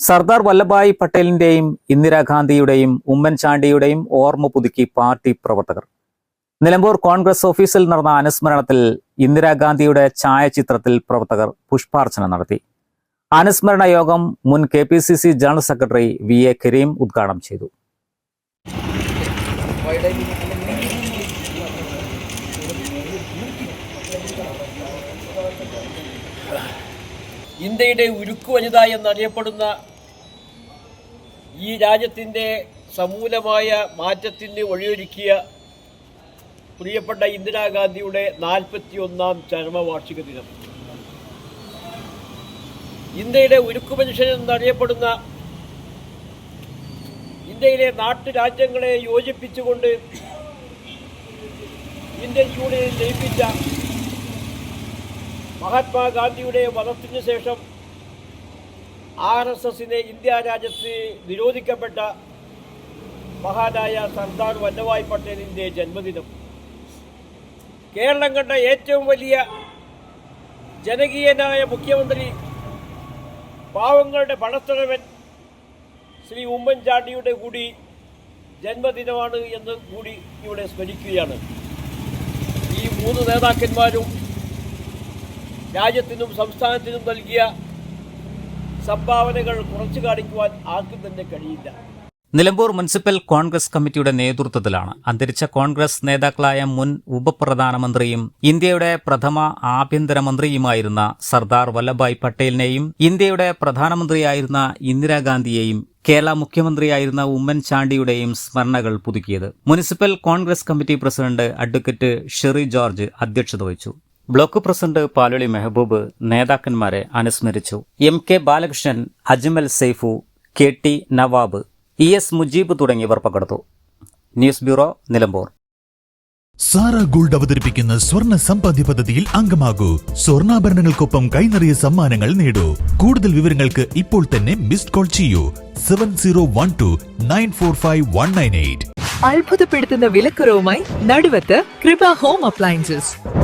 Sardar Vallabhbhai പട്ടേലിന്റെയും ഇന്ദിരാഗാന്ധിയുടെയും ഉമ്മൻചാണ്ടിയുടെയും ഓർമ്മ പുതുക്കി പാർട്ടി പ്രവർത്തകർ. നിലമ്പൂർ കോൺഗ്രസ് ഓഫീസിൽ നടന്ന അനുസ്മരണത്തിൽ ഇന്ദിരാഗാന്ധിയുടെ ഛായാചിത്രത്തിൽ പ്രവർത്തകർ പുഷ്പാർച്ചന നടത്തി. അനുസ്മരണ യോഗം മുൻ K P C C general secretary V A Kareem ഉദ്ഘാടനം ചെയ്തു. ഇന്ത്യയുടെ ഉരുക്കു വനിത എന്നറിയപ്പെടുന്ന ഈ രാജ്യത്തിന്റെ സമൂലമായ മാറ്റത്തിന് വഴിയൊരുക്കിയ പ്രിയപ്പെട്ട ഇന്ദിരാഗാന്ധിയുടെ നാൽപ്പത്തി ഒന്നാം ചരമവാർഷിക ദിനം. ഇന്ത്യയുടെ ഉരുക്കു മനുഷ്യൻ എന്നറിയപ്പെടുന്ന ഇന്ത്യയിലെ നാട്ടുരാജ്യങ്ങളെ യോജിപ്പിച്ചുകൊണ്ട് ഇന്ത്യൻ യൂണിയൻ ജയിപ്പിച്ച മഹാത്മാഗാന്ധിയുടെ വധത്തിനു ശേഷം ആർ എസ് എസിനെ ഇന്ത്യ രാജ്യത്ത് നിരോധിക്കപ്പെട്ട മഹാനായ സർദാർ വല്ലഭായ് പട്ടേലിന്റെ ജന്മദിനം. കേരളം കണ്ട ഏറ്റവും വലിയ ജനകീയനായ മുഖ്യമന്ത്രി പാവങ്ങളുടെ പണത്തലവൻ ശ്രീ ഉമ്മൻചാണ്ടിയുടെ കൂടി ജന്മദിനമാണ് എന്ന് കൂടി ഇവിടെ സ്മരിക്കുകയാണ്. ഈ മൂന്ന് നേതാക്കന്മാരും രാജ്യത്തിനും സംസ്ഥാനത്തിനും നൽകിയ സംഭാവനകൾ കുറച്ചു കാണിക്കുവാൻ ആർക്കും തന്നെ കഴിയില്ല. നിലമ്പൂർ മുനിസിപ്പൽ കോൺഗ്രസ് കമ്മിറ്റിയുടെ നേതൃത്വത്തിലാണ് അന്തരിച്ച കോൺഗ്രസ് നേതാക്കളായ മുൻ ഉപപ്രധാനമന്ത്രിയും ഇന്ത്യയുടെ പ്രഥമ ആഭ്യന്തരമന്ത്രിയുമായിരുന്ന സർദാർ വല്ലഭായ് പട്ടേലിനെയും ഇന്ത്യയുടെ പ്രധാനമന്ത്രിയായിരുന്ന ഇന്ദിരാഗാന്ധിയെയും കേരള മുഖ്യമന്ത്രിയായിരുന്ന ഉമ്മൻചാണ്ടിയുടെയും സ്മരണകൾ പുതുക്കിയത്. Municipal Congress committee president advocate Sherry George അധ്യക്ഷത വഹിച്ചു. ബ്ലോക്ക് പ്രസിഡന്റ് പാലോളി മെഹബൂബ് നേതാക്കന്മാരെ അനുസ്മരിച്ചു. M K Balakrishnan Ajmal Saifu K T Nawab E S Mujeeb തുടങ്ങിയവർ പങ്കെടുത്തു. News bureau Nilambur. Sara gold അവതരിപ്പിക്കുന്ന സ്വർണ സമ്പാദ്യ പദ്ധതിയിൽ അംഗമാകൂ. സ്വർണാഭരണങ്ങൾക്കൊപ്പം കൈനിറിയ സമ്മാനങ്ങൾ നേടൂ. കൂടുതൽ വിവരങ്ങൾക്ക് ഇപ്പോൾ തന്നെ മിസ്ഡ് കോൾ ചെയ്യൂ. Seven zero one two nine four five one nine eight. അത്ഭുതപ്പെടുത്തുന്ന വിലക്കുറവുമായി നടുവത്ത് കൃപ ഹോം അപ്ലയൻസസ്.